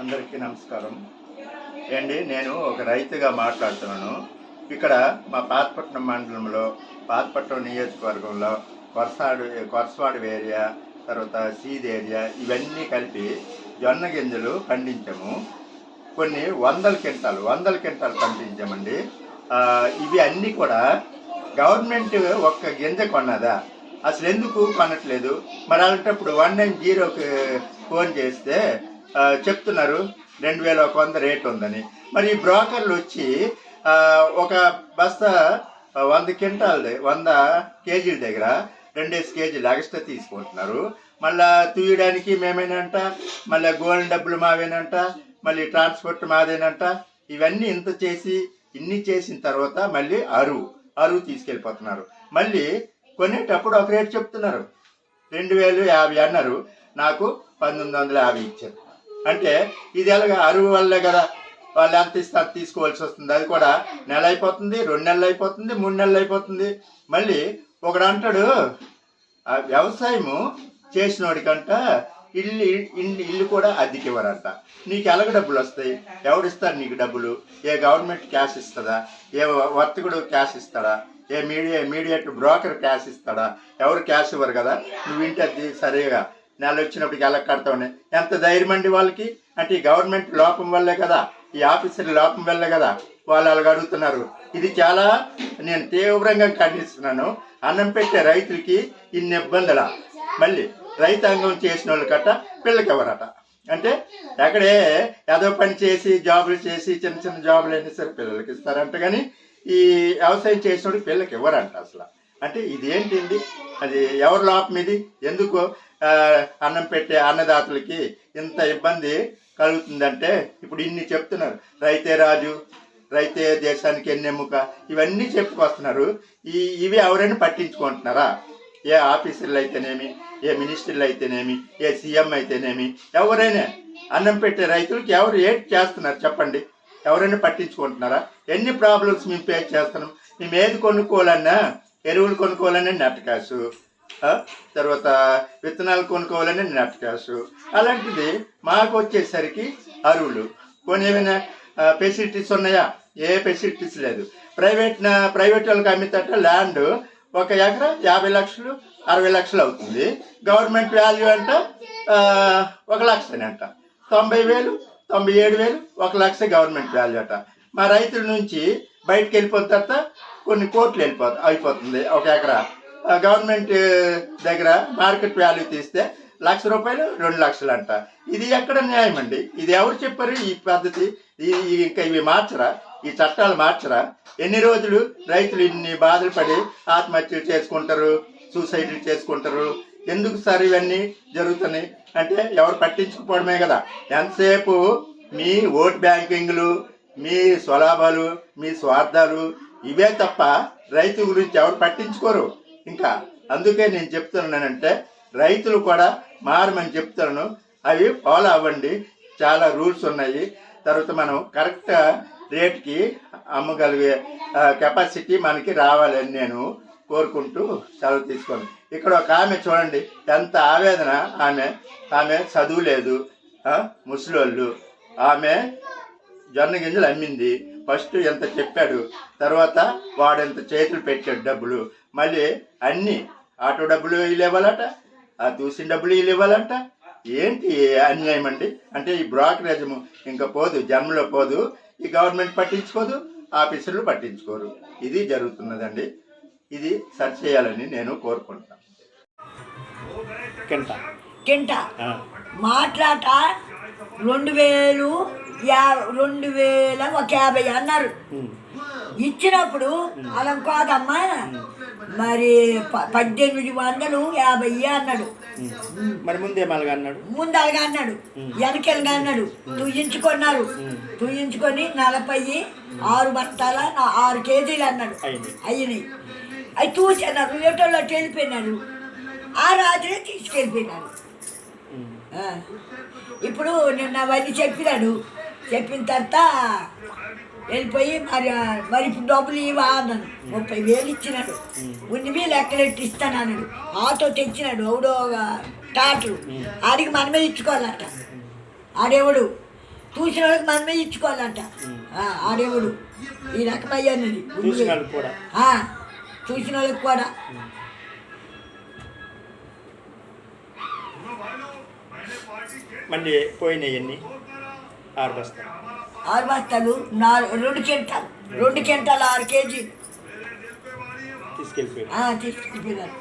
అందరికీ నమస్కారం. ఏండి నేను ఒక రైతుగా మాట్లాడుతున్నాను. ఇక్కడ మా పాతపట్నం మండలంలో పాతపట్నం నియోజకవర్గంలో కొరసాడు కొరసవాడు ఏరియా తర్వాత సీద్ ఏరియా ఇవన్నీ కలిపి జొన్న గింజలు పండించాము. కొన్ని వందల క్వింటాలు వందల క్వింటాలు పండించామండి. ఇవి అన్నీ కూడా గవర్నమెంట్ ఒక్క గింజ కొన్నదా? అసలు ఎందుకు కొనట్లేదు? మరి అలాంటప్పుడు వన్ నైన్ జీరోకి ఫోన్ చేస్తే చెప్తున్నారు రెండు వేల ఒక వంద రేట్ ఉందని. మరి ఈ బ్రోకర్లు వచ్చి ఒక బస్తా వంద క్వింటాల్ వంద కేజీల దగ్గర రెండేసి కేజీలు ఎక్స్ట్రా తీసుకుంటున్నారు. మళ్ళా తీయడానికి మేమేనంట మళ్ళీ గోల్డ్ డబ్బులు మావేనంట మళ్ళీ ట్రాన్స్పోర్ట్ మాదేనంట. ఇవన్నీ ఇంత చేసి ఇన్ని చేసిన తర్వాత మళ్ళీ అరువు అరువు తీసుకెళ్ళిపోతున్నారు. మళ్ళీ కొనేటప్పుడు ఒక రేటు చెప్తున్నారు. రెండు వేలు యాభై అన్నారు. నాకు పంతొమ్మిది వందల యాభై ఇచ్చారు. అంటే ఇది ఎలాగ అరువు వల్లే కదా వాళ్ళు ఎంత ఇస్తారు తీసుకోవాల్సి వస్తుంది. అది కూడా నెల అయిపోతుంది రెండు నెలలు అయిపోతుంది మూడు నెలలు అయిపోతుంది. మళ్ళీ ఒకడు అంటాడు ఆ వ్యవసాయము చేసినోడికంట ఇల్లు ఇల్లు ఇల్లు కూడా అద్దెకి ఇవ్వరంట. నీకు ఎలాగ డబ్బులు వస్తాయి? ఎవడిస్తారు నీకు డబ్బులు? ఏ గవర్నమెంట్ క్యాష్ ఇస్తుందా? ఏ వర్తకుడు క్యాష్ ఇస్తాడా? ఏ మీడియా మీడియట్ బ్రోకర్ క్యాష్ ఇస్తాడా? ఎవరు క్యాష్ ఇవ్వరు కదా? నువ్వు ఇంటి అది సరిగా నెల వచ్చినప్పటికి ఎలా ఉన్నాయి ఎంత ధైర్యం అండి వాళ్ళకి? అంటే ఈ గవర్నమెంట్ లోపం వల్లే కదా ఈ ఆఫీసర్ లోపం వల్లే కదా వాళ్ళు అలాగ అడుగుతున్నారు. ఇది చాలా నేను తీవ్రంగా ఖండిస్తున్నాను. అన్నం పెట్టే రైతులకి ఇన్ని ఇబ్బందుల? మళ్ళీ రైతాంగం చేసిన వాళ్ళు కట్ట పిల్లకెవరట? అంటే ఎక్కడే ఏదో పని చేసి జాబులు చేసి చిన్న చిన్న జాబులు అయినా సరే పిల్లలకి ఇస్తారంట కానీ ఈ వ్యవసాయం చేసిన పిల్లకి ఇవ్వరంట అసలు? అంటే ఇదేంటింది అది ఎవరి లోపం ఇది? ఎందుకు? అన్నం పెట్టే అన్నదాతలకి ఇంత ఇబ్బంది కలుగుతుందంటే ఇప్పుడు ఇన్ని చెప్తున్నారు. రైతే రాజు రైతే దేశానికి ఎన్నెముక ఇవన్నీ చెప్పుకొస్తున్నారు. ఈ ఇవి ఎవరైనా పట్టించుకుంటున్నారా? ఏ ఆఫీసర్లు అయితేనేమి ఏ మినిస్టర్లు అయితేనేమి ఏ సీఎం అయితేనేమి ఎవరైనా అన్నం పెట్టే రైతులకి ఎవరు ఏట్ చేస్తున్నారు చెప్పండి? ఎవరైనా పట్టించుకుంటున్నారా? ఎన్ని ప్రాబ్లమ్స్ మేము ఫేస్ చేస్తున్నాం? మేము ఏది కొనుక్కోవాలన్నా ఎరువులు కొనుక్కోవాలన్నా నెట్ కాసు తర్వాత విత్తనాలు కొనుక్కోవాలని నెట్ క్యాష్ అలాంటిది మాకు వచ్చేసరికి అరువులు. కొన్ని ఏమైనా ఫెసిలిటీస్ ఉన్నాయా? ఏ ఫెసిలిటీస్ లేదు. ప్రైవేట్ ప్రైవేట్ వాళ్ళకి అమ్మితట ల్యాండ్ ఒక ఎకరా యాభై లక్షలు అరవై లక్షలు అవుతుంది. గవర్నమెంట్ వాల్యూ అంట ఒక లక్షనే అంట. తొంభై వేలు తొంభై ఏడు వేలు ఒక లక్ష గవర్నమెంట్ వాల్యూ అట. మా రైతుల నుంచి బయటకు వెళ్ళిపోయిన తర్వాత కొన్ని కోట్లు వెళ్ళిపో అయిపోతుంది ఒక ఎకరా. గవర్నమెంట్ దగ్గర మార్కెట్ వాల్యూ తీస్తే లక్ష రూపాయలు రెండు లక్షలు అంట ఇది ఎక్కడ న్యాయం అండి? ఇది ఎవరు చెప్పారు ఈ పద్ధతి? ఇంకా ఇవి మార్చరా? ఈ చట్టాలు మార్చరా? ఎన్ని రోజులు రైతులు ఇన్ని బాధలు పడి ఆత్మహత్యలు చేసుకుంటారు సూసైడ్లు చేసుకుంటారు? ఎందుకు సార్ ఇవన్నీ జరుగుతున్నాయి? అంటే ఎవరు పట్టించుకోవడమే కదా. ఎంతసేపు మీ ఓట్ బ్యాంకింగ్లు మీ స్వలాభాలు మీ స్వార్థాలు ఇవే తప్ప రైతు గురించి ఎవరు పట్టించుకోరు. ఇంకా అందుకే నేను చెప్తున్నానంటే రైతులు కూడా మారమని చెప్తున్నాను. అవి ఫాలో అవ్వండి. చాలా రూల్స్ ఉన్నాయి. తర్వాత మనం కరెక్ట్ రేట్కి అమ్మగలిగే కెపాసిటీ మనకి రావాలని నేను కోరుకుంటూ సెలవు తీసుకోండి ఇక్కడ ఒక ఆమె చూడండి. ఎంత ఆవేదన. ఆమె ఆమె చదువు లేదు ఆ, ముసలోళ్ళు. ఆమె జొన్న గింజలు అమ్మింది. ఫస్ట్ ఎంత చెప్పాడు తర్వాత వాడెంత చేతులు పెట్టాడు డబ్బులు. మళ్ళీ అన్ని ఆటో డబ్బులు వీళ్ళు ఇవ్వాలట ఆ దూసిన డబ్బులు వీళ్ళు ఇవ్వాలంట. ఏంటి అన్యాయం అండి? అంటే ఈ బ్రోకరేజము ఇంకా పోదు జన్మలో పోదు ఈ గవర్నమెంట్ పట్టించుకోదు ఆఫీసర్లు పట్టించుకోరు. ఇది జరుగుతున్నదండి. ఇది సరి చేయాలని నేను కోరుకుంటాను కింట. కింట. మాట్లాట రెండు వేలు యా రెండు వేల ఒక యాభై అన్నారు. ఇచ్చినప్పుడు అలా కాదమ్మా మరి పద్దెనిమిది వందలు యాభై అన్నాడు. మరి ముందే అన్నాడు? ముందు అలాగా అన్నాడు. వెనకెళ్ళగా అన్నాడు. తుయ్యించుకున్నారు తుయ్యించుకొని నలభై ఆరు బస్తాల నా- ఆరు కేజీలు అన్నాడు. అయినాయి. అవి చూసన్నారు ఏటోళ్ళు వెళ్ళిపోయినారు ఆ రాత్రే తీసుకెళ్ళిపోయినారు. ఇప్పుడు నిన్న అవన్నీ చెప్పినాడు. చెప్పిన తర్వాత వెళ్ళిపోయి మరి మరి ఇప్పుడు డబ్బులు ఇవా అన్నాను ముప్పై వేలు ఇచ్చినాడు. లెక్కలెట్టి ఇస్తాను అన్నాడు. ఆటో తెచ్చినాడు ఎవడో టాటలు ఆడికి మనమే ఇచ్చుకోవాలట. ఆడెవడు? చూసిన వాళ్ళకి మనమే ఇచ్చుకోవాలంట. ఆడేవుడు? ఈ రకమయ్యానది చూసిన వాళ్ళకి కూడా. ఆ, చూసిన వాళ్ళకి కూడా. మళ్ళీ పోయినాయి ఎన్ని ఆరు బస్తా ఆరు బస్తాలు నాలుగు రెండు క్వింటాలు రెండు క్వింటాలు ఆరు కేజీ. తీసుకెళ్ళిపోయారు. తీసుకెళ్ళిపోయినారు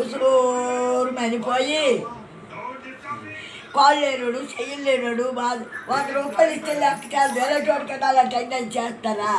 ఉసురూరు మనిపోయి కాళ్ళు లేనాడు చెయ్యలు లేనాడు బాధ వంద రూపాయలు ఇస్తే లెక్క చాలు వేరే చోట కట్టాలంటే చేస్తారా?